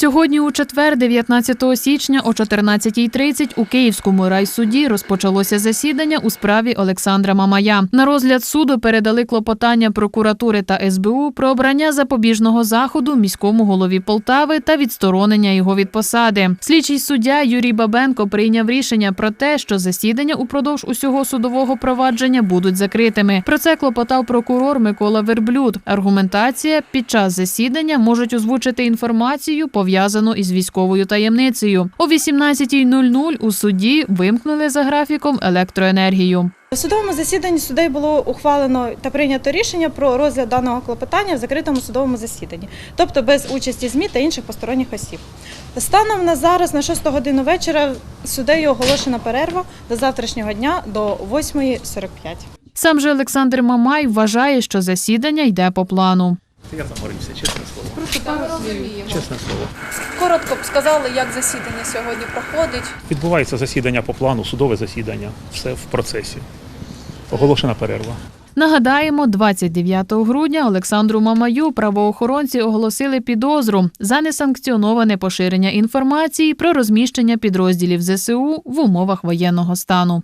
Сьогодні у четвер, 19 січня о 14.30 у Київському райсуді розпочалося засідання у справі Олександра Мамая. На розгляд суду передали клопотання прокуратури та СБУ про обрання запобіжного заходу міському голові Полтави та відсторонення його від посади. Слідчий суддя Юрій Бабенко прийняв рішення про те, що засідання упродовж усього судового провадження будуть закритими. Про це клопотав прокурор Микола Верблюд. Аргументація під час засідання можуть озвучити інформацію, пов'язану із військовою таємницею. О 18.00 у суді вимкнули за графіком електроенергію. У судовому засіданні судей було ухвалено та прийнято рішення про розгляд даного клопотання в закритому судовому засіданні, тобто без участі ЗМІ та інших посторонніх осіб. Станом на зараз, на 6 годину вечора, судею оголошена перерва до завтрашнього дня до 8.45. Сам же Олександр Мамай вважає, що засідання йде по плану. Я заморився, розуміємо. Чесне слово. Коротко б сказали, як засідання сьогодні проходить. Відбувається засідання по плану, судове засідання. Все в процесі. Оголошена перерва. Нагадаємо, 29 грудня Олександру Мамаю правоохоронці оголосили підозру за несанкціоноване поширення інформації про розміщення підрозділів ЗСУ в умовах воєнного стану.